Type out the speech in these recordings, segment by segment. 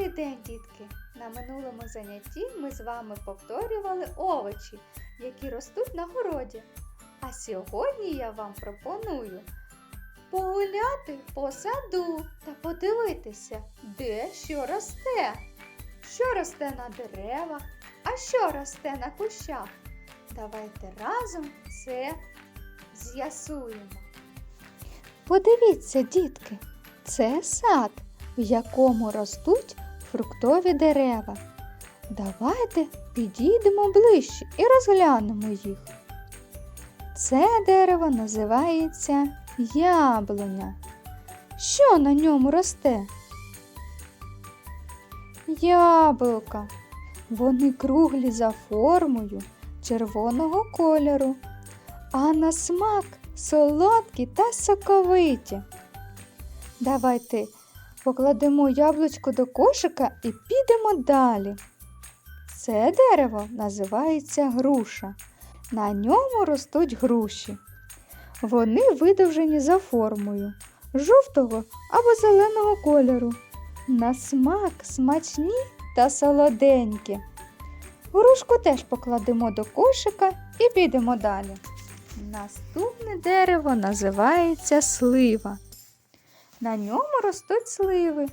Добрий день, дітки! На минулому занятті ми з вами повторювали овочі, які ростуть на городі. А сьогодні я вам пропоную погуляти по саду та подивитися, де що росте. Що росте на деревах, а що росте на кущах. Давайте разом це з'ясуємо. Подивіться, дітки, це сад, в якому ростуть фруктові дерева. Давайте підійдемо ближче і розглянемо їх. Це дерево називається яблуня. Що на ньому росте? Яблука. Вони круглі за формою червоного кольору, а на смак солодкі та соковиті. Давайте покладемо яблучко до кошика і підемо далі. Це дерево називається груша. На ньому ростуть груші. Вони видовжені за формою жовтого або зеленого кольору. На смак смачні та солоденькі. Грушку теж покладемо до кошика і підемо далі. Наступне дерево називається слива. На ньому ростуть сливи.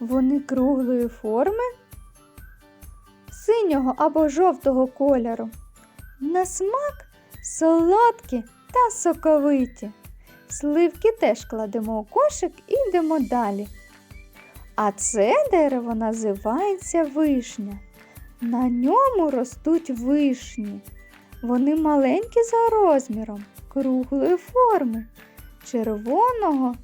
Вони круглої форми, синього або жовтого кольору. На смак солодкі та соковиті. Сливки теж кладемо у кошик і йдемо далі. А це дерево називається вишня. На ньому ростуть вишні. Вони маленькі за розміром, круглої форми, червоного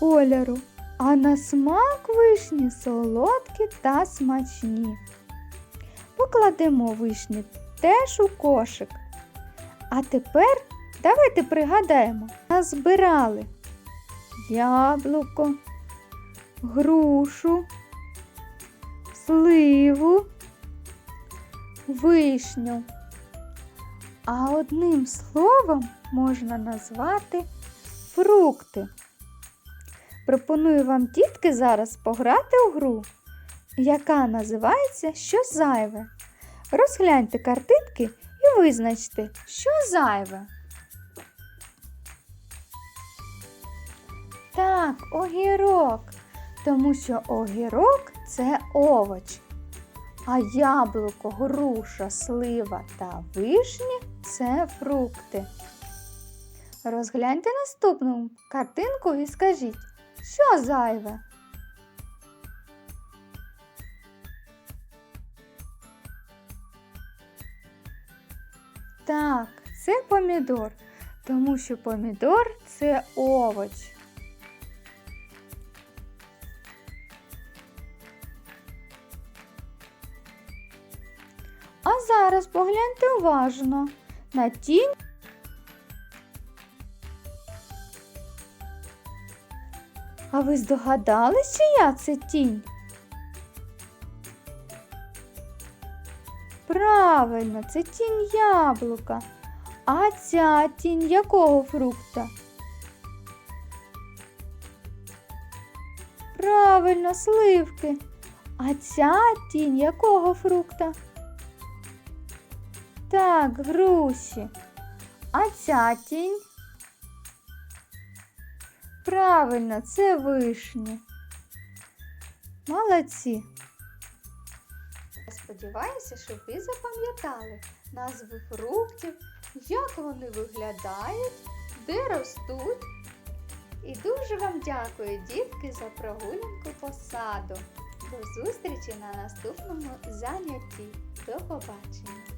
кольору, а на смак вишні солодкі та смачні. Покладемо вишні теж у кошик. А тепер давайте пригадаємо, назбирали яблуко, грушу, сливу, вишню. А одним словом можна назвати фрукти. Пропоную вам, дітки, зараз пограти у гру, яка називається Що зайве. Розгляньте картинки і визначте, що зайве. Так, огірок, тому що огірок це овоч. А яблуко, груша, слива та вишні це фрукти. Розгляньте наступну картинку і скажіть, що зайве? Так, це помідор, тому що помідор це овоч. А зараз погляньте уважно на тінь. А ви здогадались, чия це тінь? Правильно, це тінь яблука. А ця тінь якого фрукта? Правильно, сливки. А ця тінь якого фрукта? Так, груші. А ця тінь? Правильно, це вишні. Молодці. Сподіваюся, що ви запам'ятали назви фруктів, як вони виглядають, де ростуть. І дуже вам дякую, дітки, за прогулянку по саду. До зустрічі на наступному занятті. До побачення!